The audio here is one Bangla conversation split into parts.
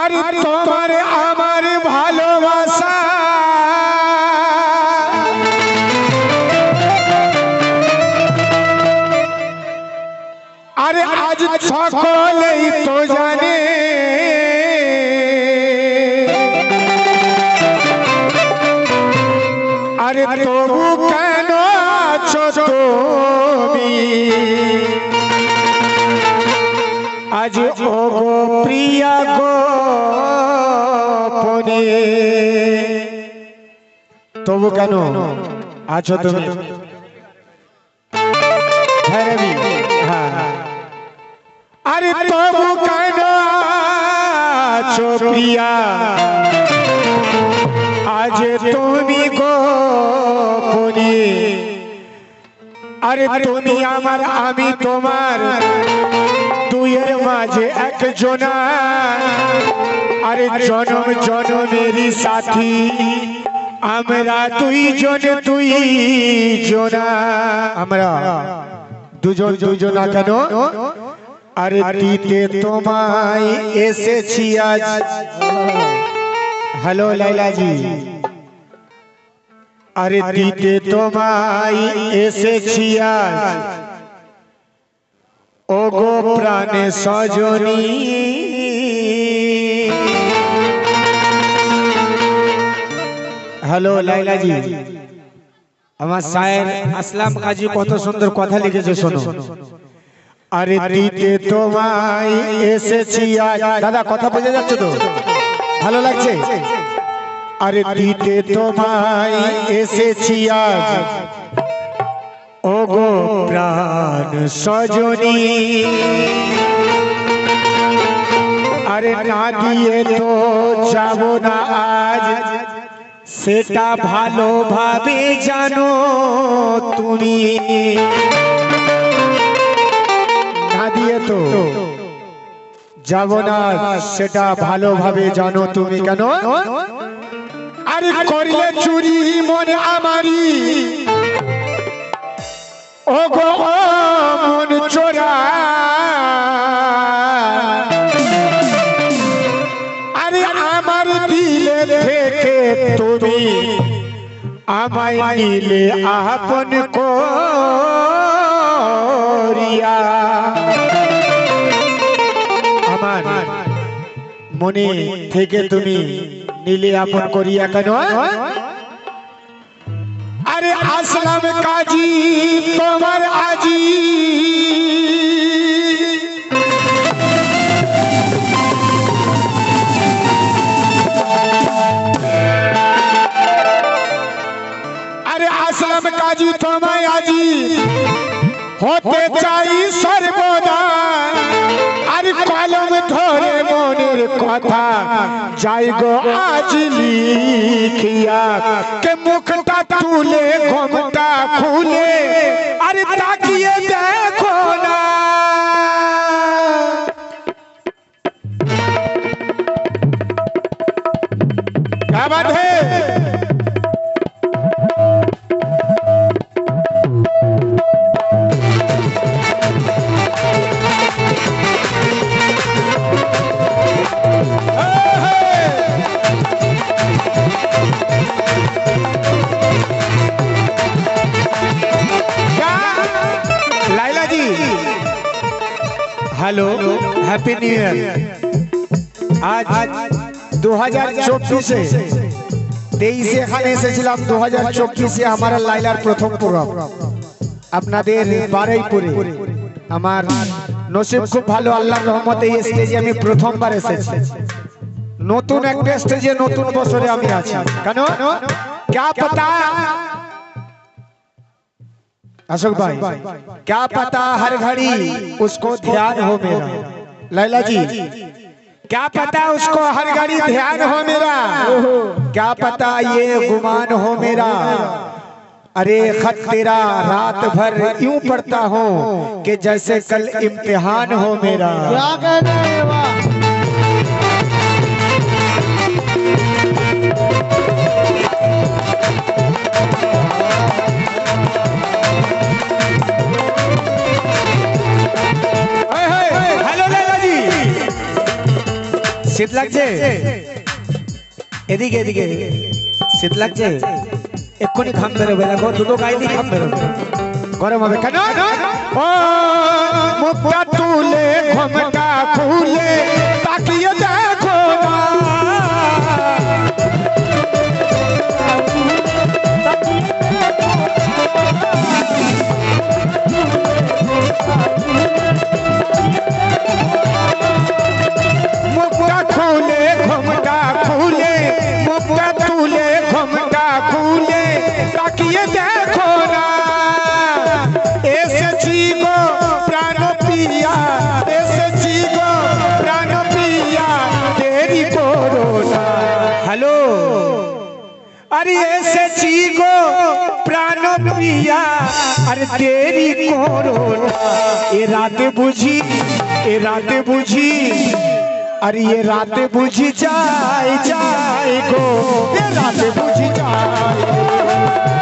আরে তোমার আমার ভালোবাসা। আরে আজ সকলেই তো আজ ও গো প্রিয়া গো তবু কেন? আছো তুমি। হ্যাঁ হ্যাঁ। আরে তবু কেন আছো প্রিয়া? আজ তুমি গো পনে আরে তুমি আমার আমি তোমার। দুইয়ের মাঝে একজনা আরে জনম জনমেরই সাথী। আমরা দুইজন দুই জনা। আমরা দুজন দুইজনা কেন? আরে দিতে তোমায় এসেছি আজ। হ্যালো লাইলাজি আরে দিতে তোমায় এসেছি আজ। ও গো প্রাণে সজনী। হ্যালো লাইলাজি। আমার সায়ের আসলাম কাজী কত সুন্দর কথা লিখেছে শোনো। আরে দিতে তোমায় এসেছি দাদা কথা বোঝা যাচ্ছে তো? ভালো লাগছে? আরে দিতে তোমায় এসেছি আজ। প্রাণ সজনী। আরে না দিয়ে তো যাব না আজ। সেটা ভালোভাবে জানো তুমি। না দিয়ে তো যাব না সেটা ভালোভাবে জানো তুমি কেন? আরে করলে চুরি মনে আমারই। ও গো মন চোরা। আরে আমার দিলে তুমি আমায় নিলে আপন করিয়া। আমার মনে থেকে তুমি নিলে আপন করিয়া কেন আরে আসলাম কাজী তোমার আজি আরে আসলাম কাজী তোমায় আজি হতে কথা যাই গো আজ লিখিয়া কে মুখটা তুলে ঘমটা খুলে আরে তাকিয়ে হ্যালো হ্যাপি নিউ ইয়ার। আজ দু হাজার চব্বিশে। তেইশে এখানে এসেছিলাম দু হাজার চব্বিশে আমার লাইলার প্রথম প্রোগ্রাম। আপনাদের বারাইপুরে। আমার নসিব খুব ভালো আল্লাহ রহমতে এই স্টেজে আমি প্রথমবার এসেছি। নতুন একটা স্টেজে নতুন বছরে আমি আছি। কেন? কে পাতা अशोक भाई क्या पता हर घड़ी उसको ध्यान हो मेरा। लैला जी क्या पता उसको हर घड़ी ध्यान हो मेरा। क्या पता ये गुमान हो मेरा। अरे खत तेरा रात भर यूँ पढ़ता हूँ कि जैसे कल इम्तिहान हो मेरा। শীত লাগছে? এদিকে এদিকে শীত লাগছে? এক্ষুনি খাম বেরোবে দেখো দুটো গাইলি খাম বেরোবে। গরম হবে কেন? ও মুখটা তুলে ঘমটা তাকিয়ে দেখো না এসেছি গো প্রাণ পিয়া এসেছি গো প্রাণ পিয়া দেরি করো না হ্যালো আরে এসেছি গো প্রাণ প্রিয়া আরে দেরি করো না এ রাতে বুঝি এ রাতে বুঝি আরে এ রাতে বুঝি যাই যাই গো এ রাতে বুঝি যাই এ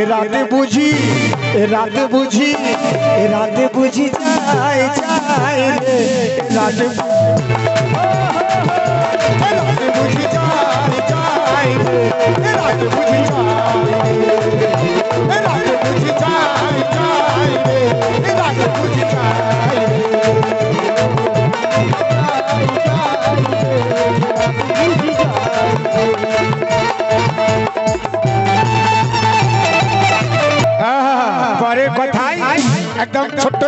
এ রাতে বুঝি এ রাতে বুঝি এ রাতে বুঝি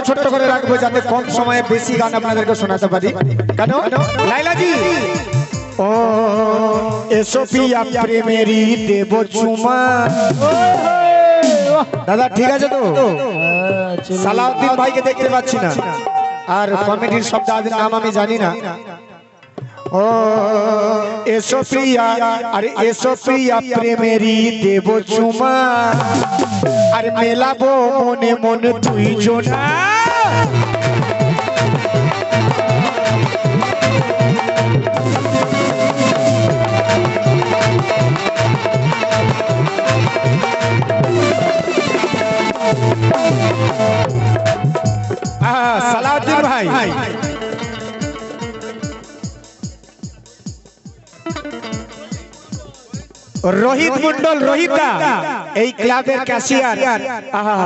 ছোট্ট করে রাখব যাতে কম সময়ে বেশি গান আপনাদেরকে শোনাতে পারি। কেন? লাইলাজি! ও এসো পিয়া প্রেমেরি দেব চুমা। দাদা ঠিক আছে তো? সালাউদ্দিন ভাইকে দেখতে পাচ্ছি না। আর কমিটির সব দাদের নাম আমি জানি না। ও এসো প্রিয়া আরে এসো প্রিয়া প্রেমেরি দেব চুমা। আর মেলাবো মনে মনে তুই জোনা সালাউদ্দিন ভাই। রোহিত মন্ডল রোহিতা এই ক্লাবের ক্যাশিয়ার। আহা।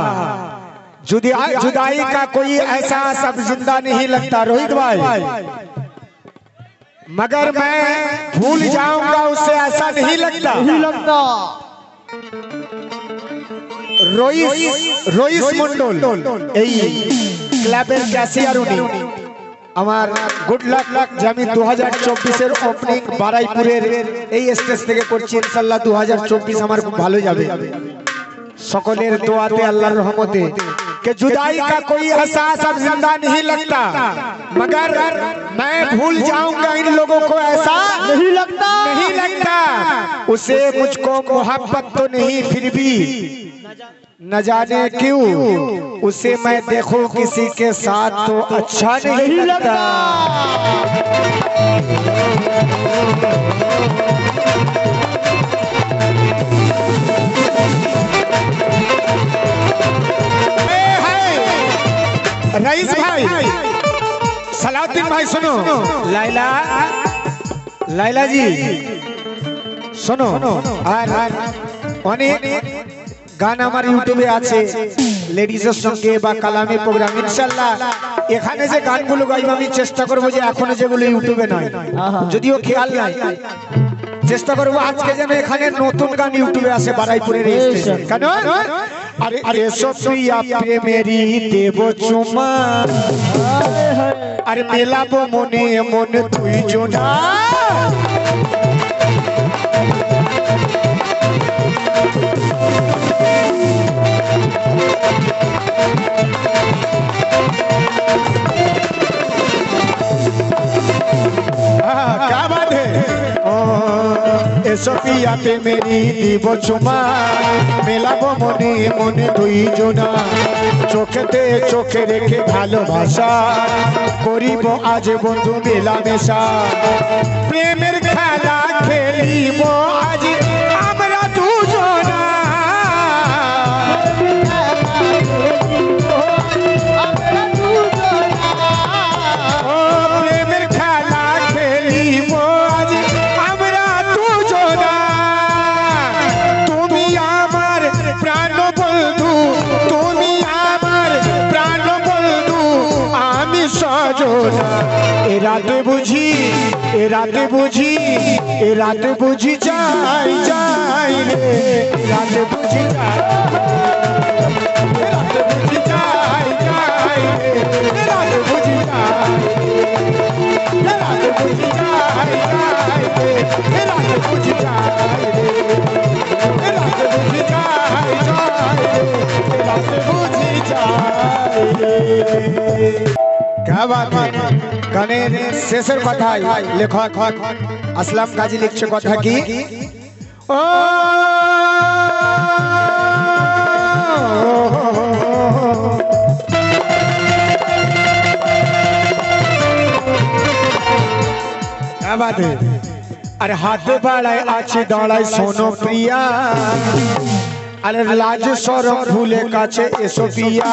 जुदाई का कोई ऐसा सब जिंदा नहीं लगता रोहित भाई मगर मैं भूल जाऊंगा उससे ऐसा नहीं लगता नहीं लगता রইস রইস মন্ডল এই ক্লাবের ক্যাশিয়ার উনি আমার গুড লাক লাক যে আমি দু হাজার চব্বিশের ওপেনিং বারাইপুরের এই স্টেজ থেকে করছি ইনশাল্লাহ দু হাজার চব্বিশ আমার খুব ভালো যাবে সকলের দোয়াতে আল্লাহর রহমতে कि जुदाई का कोई एहसास अब ज़िंदा नहीं लगता। मगर मैं भूल जाऊँगा इन लोगों को ऐसा नहीं लगता। नहीं लगता। उसे मुझको मोहब्बत तो नहीं फिर भी। न जाने क्यों। उसे मैं देखूँ किसी के साथ तो अच्छा नहीं नहीं लगता। রাইস ভাই সালাউদ্দিন ভাই শোনো লাইলা লাইলা জি শোনো আর অনেক গান আমার ইউটিউবে আছে লেডিজের সঙ্গে বা কালামে প্রোগ্রাম ইনশাল্লাহ এখানে যে গানগুলো গাইব আমি চেষ্টা করব যে এখনও যেগুলো ইউটিউবে নয় যদিও খেয়াল নাই চেষ্টা করব আজকে যেন এখানে নতুন গান ইউটিউবে আসে বারাইপুরের কেন স্টেশন। কেন আরে আরে সফিয়া প্রেমেরি দেব চুমা আরে মেলাবো মনে মনে তুই জোনা এসো পিয়াতে মেরি দিব চুমা। মেলাবো মনে মনে দুই জনা চোখেতে চোখে রেখে ভালোবাসা। করিব আজ বন্ধু মেলামেশা। প্রেমের খেলা খেলিব আজ এ রাতে বুঝি এ রাতে বুঝি এ রাতে বুঝি যাই যাই রে এ রাতে বুঝি যাই এ রাতে বুঝি যাই যাই রে এ রাতে বুঝি যাই এ রাতে বুঝি যাই যাই রে এ রাতে বুঝি যাই রে এ রাতে বুঝি যাই क्या बात है? गणेश शेषर बताई लेखक। असलम काजी लिख कथा की, ओ! क्या बात है? अरे हाथ बाड़ाई आछी दाड़ाई सोनो प्रिया। अरे लाज सरम भूले काछे एसो पिया।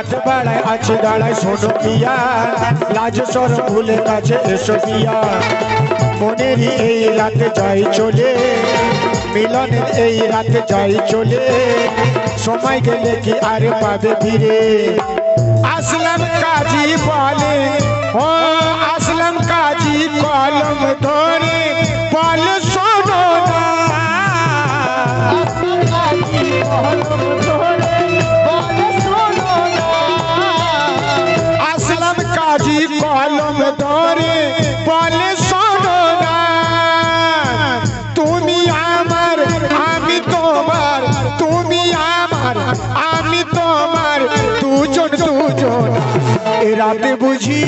হাত বাড়ায় আছে দাঁড়ায় শোনো পিয়া লাজ সর ভুলে কাছে এসো পিয়া মনেরই এই রাতে যাই চলে মিলনের এই রাতে যাই চলে সময় গেলে কি আর পাবে ফিরে আসলাম কাজী বলে ও আসলাম কাজী কলম ধরে এ রাতে বুঝি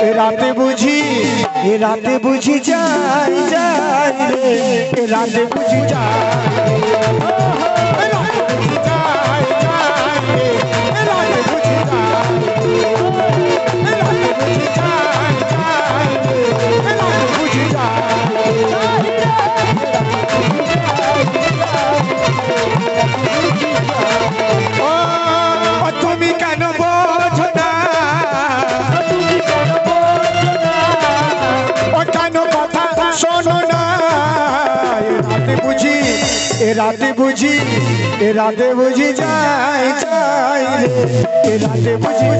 এ রাতে বুঝি এ রাতে বুঝি যাই যাই রে শোনো না? এ রাতে বুঝি, এ রাতে বুঝি, এ রাতে বুঝি যাই যাই এ রাতে বুঝি